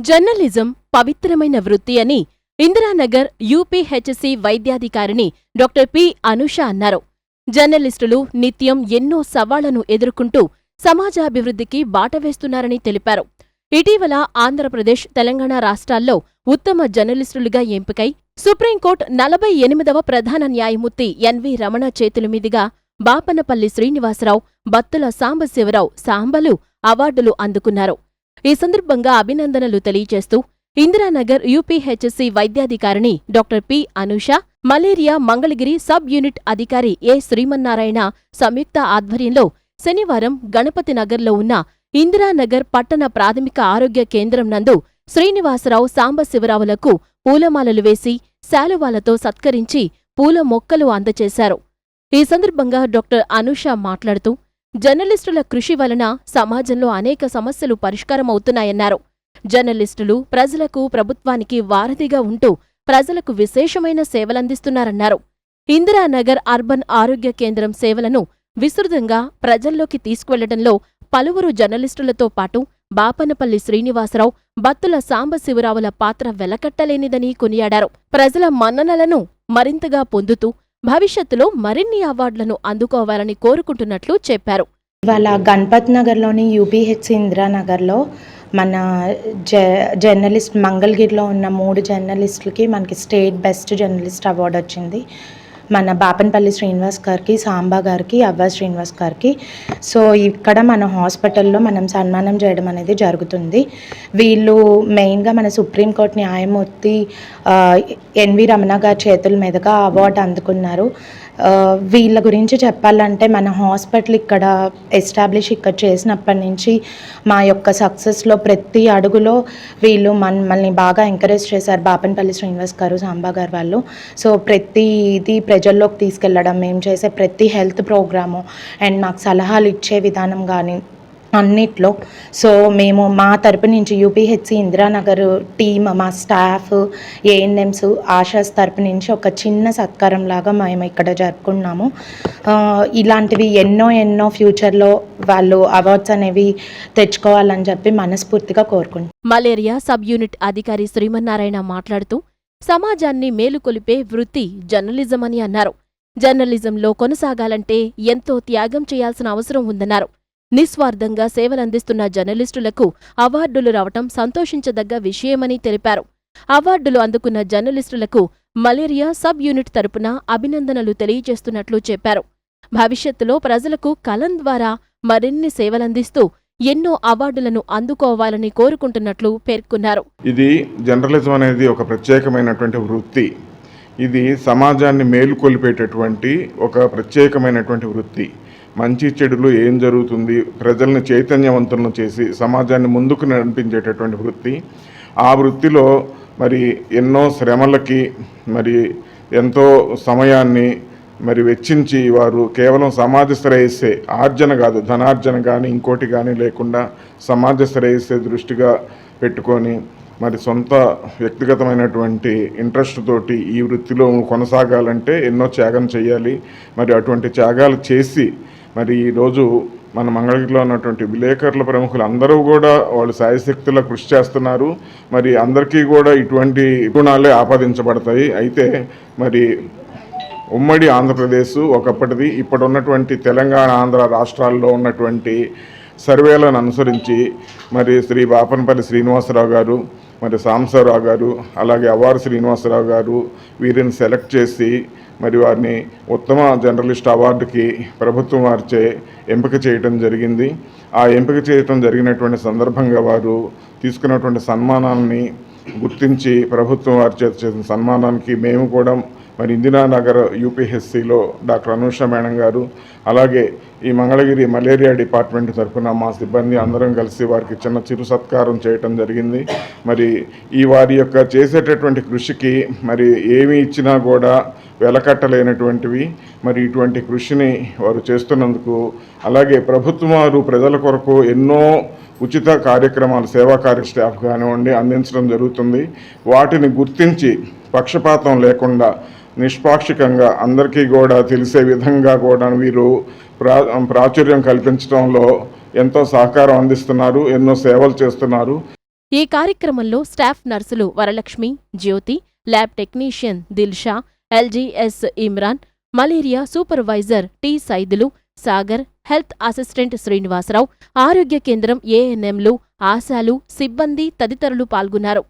Journalism పవిత్రమైన వృత్తి అని ఇందిరానగర్ యూపీహెచ్సి వైద్యాధికారిణి డాక్టర్ పి. అనుష అన్నారు. జర్నలిస్టులు నిత్యం ఎన్నో సవాళ్ళను ఎదుర్కొంటూ సమాజాభివృద్ధికి బాట వేస్తున్నారని తెలిపారు. ఇటీవల ఆంధ్రప్రదేశ్ తెలంగాణ రాష్ట్రాల్లో ఉత్తమ జర్నలిస్టులుగా ఎంపికై సుప్రీంకోర్టు నలభై ఎనిమిదవ ప్రధాన న్యాయమూర్తి ఎన్వి రమణ చేతుల మీదుగా బాపనపల్లి శ్రీనివాసరావు బత్తుల సాంబశివరావు సాంబలు అవార్డులు అందుకున్నారు. ఈ సందర్భంగా అభినందనలు తెలియజేస్తూ Indiranagar UPHSC వైద్యాధికారిణి doctor P Anusha malaria Mangalagiri sub unit అధికారి ఏ శ్రీమన్నారాయణ సంయుక్త ఆధ్వర్యంలో శనివారం గణపతి నగర్లో ఉన్న ఇందిరానగర్ పట్టణ ప్రాథమిక ఆరోగ్య కేంద్రం నందు శ్రీనివాసరావు సాంబశివరావులకు పూలమాలలు వేసి శాలువాలతో సత్కరించి పూల మొక్కలు అందజేశారు ఈ సందర్భంగా డాక్టర్ అనూష మాట్లాడుతూ జర్నలిస్టుల కృషి వలన సమాజంలో అనేక సమస్యలు పరిష్కారమవుతున్నాయన్నారు. జర్నలిస్టులు ప్రజలకు ప్రభుత్వానికి వారధిగా ఉంటూ ప్రజలకు విశేషమైన సేవలందిస్తున్నారన్నారు. ఇందిరానగర్ అర్బన్ ఆరోగ్య కేంద్రం సేవలను విస్తృతంగా ప్రజల్లోకి తీసుకువెళ్ళడంలో పలువురు జర్నలిస్టులతో పాటు బాపనపల్లి శ్రీనివాసరావు బత్తుల సాంబశివరావుల పాత్ర వెలకట్టలేనిదని కొనియాడారు. ప్రజల మన్ననలను మరింతగా పొందుతూ భవిష్యత్తులో మరిన్ని అవార్డులను అందుకోవాలని కోరుకుంటున్నట్లు చెప్పారు. ఇవాళ గణపత్ నగర్లోని యూపీహెచ్సి ఇందిరానగర్లో మన జ జర్నలిస్ట్ మంగళగిరిలో ఉన్న మూడు జర్నలిస్టులకి మనకి స్టేట్ బెస్ట్ జర్నలిస్ట్ అవార్డు వచ్చింది. మన బాపనపల్లి శ్రీనివాస్ గారికి సాంబా గారికి అవ్వ శ్రీనివాస్ గారికి. సో ఇక్కడ మన హాస్పిటల్లో మనం సన్మానం చేయడం అనేది జరుగుతుంది. వీళ్ళు మెయిన్గా మన సుప్రీంకోర్టు న్యాయమూర్తి ఎన్వి రమణ గారి చేతుల మీదుగా అవార్డు అందుకున్నారు. వీళ్ళ గురించి చెప్పాలంటే మన హాస్పిటల్ ఇక్కడ ఎస్టాబ్లిష్ ఇక్కడ చేసినప్పటి నుంచి మా యొక్క సక్సెస్లో ప్రతి అడుగులో వీళ్ళు మనల్ని బాగా ఎంకరేజ్ చేశారు బాపనపల్లి శ్రీనివాస్ గారు సాంబా గారు వాళ్ళు. సో ప్రతి ఇది ప్రజల్లోకి తీసుకెళ్ళడం మేము చేసే ప్రతి హెల్త్ ప్రోగ్రాము అండ్ మాకు సలహాలు ఇచ్చే విధానం కానీ అన్నిట్లో. సో మేము మా తరపు నుంచి యూపీహెచ్సి ఇందిరానగర్ టీమ్ మా స్టాఫ్ ఏఎన్ఎంస్ ఆశాస్ తరపు నుంచి ఒక చిన్న సత్కారం లాగా మేము ఇక్కడ జరుపుకున్నాము. ఇలాంటివి ఎన్నో ఎన్నో ఫ్యూచర్లో వాళ్ళు అవార్డ్స్ అనేవి తెచ్చుకోవాలని చెప్పి మనస్ఫూర్తిగా కోరుకుంటున్నాం. మలేరియా సబ్ యూనిట్ అధికారి శ్రీమన్నారాయణ మాట్లాడుతూ సమాజాన్ని మేలుకొలిపే వృత్తి జర్నలిజం అని అన్నారు. జర్నలిజంలో కొనసాగాలంటే ఎంతో త్యాగం చేయాల్సిన అవసరం ఉందన్నారు. నిస్వార్థంగా సేవలందిస్తున్న జర్నలిస్టులకు అవార్డులు రావటం సంతోషించదగ్గ విషయమని తెలిపారు. అవార్డులు అందుకున్న జర్నలిస్టులకు మలేరియా సబ్ యూనిట్ తరపున అభినందనలు తెలియజేస్తున్నట్లు చెప్పారు. భవిష్యత్తులో ప్రజలకు కలం ద్వారా మరిన్ని సేవలందిస్తూ ఎన్నో అవార్డులను అందుకోవాలని కోరుకుంటున్నట్లు పేర్కొన్నారు. ఇది జర్నలిజం అనేది ఒక ప్రత్యేకమైనటువంటి వృత్తి. ఇది సమాజాన్ని మేలుకొల్పేటటువంటి ఒక ప్రత్యేకమైనటువంటి వృత్తి. మంచి చెడులు ఏం జరుగుతుంది ప్రజల్ని చైతన్యవంతులను చేసి సమాజాన్ని ముందుకు నడిపించేటటువంటి వృత్తి. ఆ వృత్తిలో మరి ఎన్నో శ్రమలకి మరి ఎంతో సమయాన్ని మరి వెచ్చించి వారు కేవలం సమాజ శ్రేయస్సే ఆర్జన కాదు ధనార్జన కానీ ఇంకోటి కానీ లేకుండా సమాజ శ్రేయస్సే దృష్టిగా పెట్టుకొని మరి సొంత వ్యక్తిగతమైనటువంటి ఇంట్రెస్ట్ తోటి ఈ వృత్తిలో కొనసాగాలంటే ఎన్నో త్యాగం చేయాలి. మరి అటువంటి త్యాగాలు చేసి మరి ఈరోజు మన మంగళగిరిలో ఉన్నటువంటి విలేకరుల ప్రముఖులు అందరూ కూడా వాళ్ళు సాయశక్తుల కృషి చేస్తున్నారు. మరి అందరికీ కూడా ఇటువంటి గుణాలే ఆపాదించబడతాయి. అయితే మరి ఉమ్మడి ఆంధ్రప్రదేశ్ ఒకప్పటిది ఇప్పుడు ఉన్నటువంటి తెలంగాణ ఆంధ్ర రాష్ట్రాల్లో ఉన్నటువంటి సర్వేలను అనుసరించి మరి శ్రీ బాపనపల్లి శ్రీనివాసరావు గారు మరి సాంబశివరావు గారు అలాగే అవ్వారు శ్రీనివాసరావు గారు వీరిని సెలెక్ట్ చేసి మరి వారిని ఉత్తమ జర్నలిస్ట్ అవార్డుకి ప్రభుత్వం వారిచే ఎంపిక చేయటం జరిగింది. ఆ ఎంపిక చేయటం జరిగినటువంటి సందర్భంగా వారు తీసుకున్నటువంటి సన్మానాలని గుర్తించి ప్రభుత్వం వారి చేత చేసిన సన్మానానికి మేము కూడా మరి ఇందిరానగర్ యూపీహెచ్సిలో డాక్టర్ అనూష మేడం గారు అలాగే ఈ మంగళగిరి మలేరియా డిపార్ట్మెంట్ తరఫున మా సిబ్బంది అందరం కలిసి వారికి చిన్న చిరు సత్కారం చేయటం జరిగింది. మరి ఈ వారి యొక్క చేసేటటువంటి కృషికి మరి ఏమి ఇచ్చినా కూడా వెలకట్టలేనటువంటివి. మరి ఇటువంటి కృషిని వారు చేస్తున్నందుకు అలాగే ప్రభుత్వం వారు ప్రజల కొరకు ఎన్నో ఉచిత కార్యక్రమాలు సేవా కార్య స్టాఫ్ కానివ్వండి అందించడం జరుగుతుంది. వాటిని గుర్తించి పక్షపాతం లేకుండా నిష్పాక్షికంగా అందరికీ కూడా తెలిసే విధంగా కూడా వీరు ప్రా ప్రాచుర్యం కల్పించడంలో ఎంతో సహకారం అందిస్తున్నారు ఎన్నో సేవలు చేస్తున్నారు. ఈ కార్యక్రమంలో స్టాఫ్ నర్సులు Varalakshmi Jyothi lab technician Dilsha LGS Imran malaria supervisor T Saidulu Sagar health assistant Srinivasarao ఆరోగ్య కేంద్రం ఏఎన్ఎంలు ఆశాలు సిబ్బంది తదితరులు పాల్గొన్నారు.